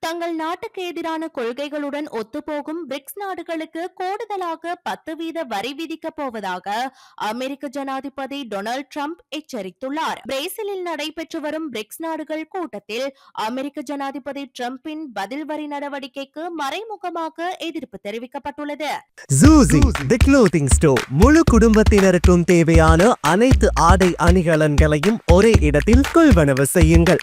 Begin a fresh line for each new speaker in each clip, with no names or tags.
தங்கள் நாட்டுக்கு எதிரான கொள்கைகளுடன் ஒத்துப்போகும் பிரிக்ஸ் நாடுகளுக்கு கூடுதலாக பத்து வீத வரி விதிக்கப் போவதாக அமெரிக்க ஜனாதிபதி டொனால்டு டிரம்ப் எச்சரித்துள்ளார். பிரேசிலில் நடைபெற்று வரும் பிரிக்ஸ் நாடுகள் கூட்டத்தில் அமெரிக்க ஜனாதிபதி டிரம்பின் பதில் வரி நடவடிக்கைக்கு மறைமுகமாக எதிர்ப்பு தெரிவிக்கப்பட்டுள்ளது.
ஜூசி தி க்ளோத்திங் ஸ்டோர் முழு குடும்பத்தினருக்கும் தேவையான அனைத்து ஆடை அணிகலன்களையும் ஒரே இடத்தில் கொள்வனவு செய்யுங்கள்.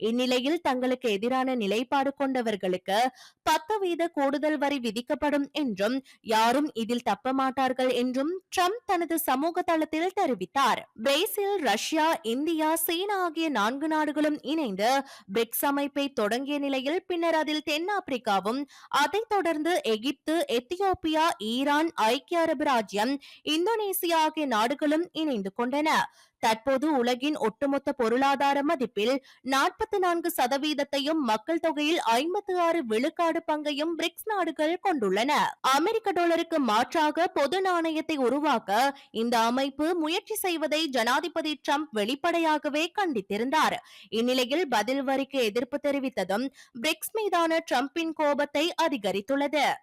இந்நிலையில் தங்களுக்கு எதிரான நிலைப்பாடு கொண்டவர்களுக்கு பத்து வீத கூடுதல் வரி விதிக்கப்படும் என்றும் யாரும் இதில் தப்ப மாட்டார்கள் என்றும் ட்ரம்ப் தனது சமூக தளத்தில் தெரிவித்தார். பிரேசில் ரஷ்யா இந்தியா சீனா ஆகிய நான்கு நாடுகளும் இணைந்து பிரிக்ஸ் அமைப்பை தொடங்கிய நிலையில் பின்னர் அதில் தென்னாப்பிரிக்காவும் அதைத் தொடர்ந்து எகிப்து எத்தியோப்பியா ஈரான் ஐக்கிய அரபு ராஜ்யம் இந்தோனேசியா ஆகிய நாடுகளும் இணைந்து கொண்டன. தற்போது உலகின் ஒட்டுமொத்த பொருளாதார மதிப்பில் நாற்பத்தி நான்கு சதவீதத்தையும் மக்கள் தொகையில் ஐம்பத்தி ஆறு விழுக்காடு பங்கையும் பிரிக்ஸ் நாடுகள் கொண்டுள்ளன. அமெரிக்க டாலருக்கு மாற்றாக பொது நாணயத்தை உருவாக்க இந்த அமைப்பு முயற்சி செய்வதை ஜனாதிபதி டிரம்ப் வெளிப்படையாகவே கண்டித்திருந்தார். இந்நிலையில் பதில் வரிக்கு எதிர்ப்பு தெரிவித்ததும் பிரிக்ஸ் மீதான டிரம்பின் கோபத்தை அதிகரித்துள்ளது.